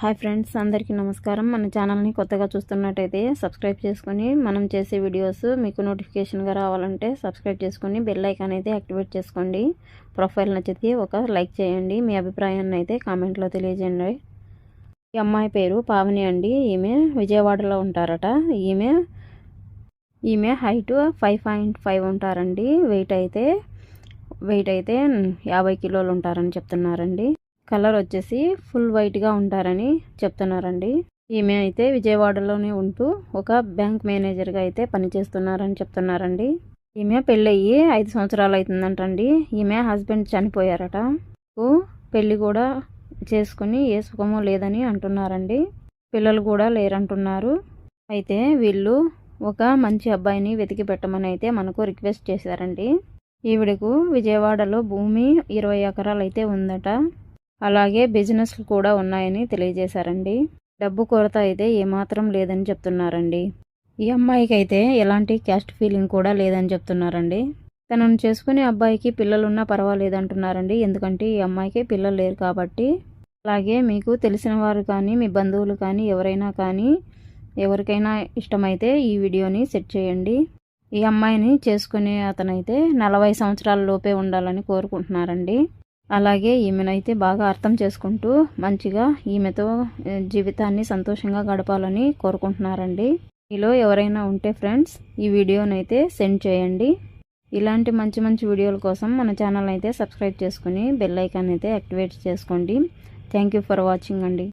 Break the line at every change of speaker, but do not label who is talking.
Hi friends అందరికీ నమస్కారం. మన ఛానల్ని కొత్తగా చూస్తున్నట్టయితే సబ్స్క్రైబ్ చేసుకొని మనం చేసే వీడియోస్ మీకు నోటిఫికేషన్గా రావాలంటే సబ్స్క్రైబ్ చేసుకొని బెల్ ఐకాన్ అయితే యాక్టివేట్ చేసుకోండి. ప్రొఫైల్ నచ్చితే ఒక లైక్ చేయండి. మీ అభిప్రాయాన్ని అయితే కామెంట్లో తెలియజేయండి. ఈ అమ్మాయి పేరు పావని అండి. ఈమె విజయవాడలో ఉంటారట. ఈమె ఈమె హైట్ ఫైవ్ పాయింట్ ఫైవ్ ఉంటారండి. వెయిట్ అయితే వెయిట్ అయితే యాభై కిలోలు ఉంటారని చెప్తున్నారండి. కలర్ వచ్చేసి ఫుల్ వైట్గా ఉంటారని చెప్తున్నారండి. ఈమె అయితే విజయవాడలోనే ఉంటూ ఒక బ్యాంక్ మేనేజర్గా అయితే పనిచేస్తున్నారని చెప్తున్నారండి. ఈమె పెళ్ళయ్యి ఐదు సంవత్సరాలు అవుతుందంటండి. ఈమె హస్బెండ్ చనిపోయారట. పెళ్ళి కూడా చేసుకుని ఏ సుఖము లేదని అంటున్నారండి. పిల్లలు కూడా లేరంటున్నారు. అయితే వీళ్ళు ఒక మంచి అబ్బాయిని వెతికి పెట్టమని అయితే మనకు రిక్వెస్ట్ చేశారండి. ఈవిడకు విజయవాడలో భూమి ఇరవై ఎకరాలు అయితే ఉందట. అలాగే బిజినెస్లు కూడా ఉన్నాయని తెలియజేశారండి. డబ్బు కొరత అయితే ఏమాత్రం లేదని చెప్తున్నారండి. ఈ అమ్మాయికి అయితే ఎలాంటి క్యాస్ట్ ఫీలింగ్ కూడా లేదని చెప్తున్నారండి. తనను చేసుకునే అబ్బాయికి పిల్లలున్నా పర్వాలేదంటున్నారండి. ఎందుకంటే ఈ అమ్మాయికి పిల్లలు లేరు కాబట్టి. అలాగే మీకు తెలిసిన వారు కానీ మీ బంధువులు కానీ ఎవరైనా కానీ ఎవరికైనా ఇష్టమైతే ఈ వీడియోని సెట్ చేయండి. ఈ అమ్మాయిని చేసుకునే అతనైతే నలభై సంవత్సరాల లోపే ఉండాలని కోరుకుంటున్నారండి. అలాగే ఈమెనైతే బాగా అర్థం చేసుకుంటూ మంచిగా ఈమెతో జీవితాన్ని సంతోషంగా గడపాలని కోరుకుంటున్నారండి. మీలో ఎవరైనా ఉంటే ఫ్రెండ్స్ ఈ వీడియోనైతే సెండ్ చేయండి. ఇలాంటి మంచి మంచి వీడియోల కోసం మన ఛానల్ అయితే సబ్స్క్రైబ్ చేసుకుని బెల్ ఐకాన్ అయితే యాక్టివేట్ చేసుకోండి. థ్యాంక్ యూ ఫర్ వాచింగ్ అండి.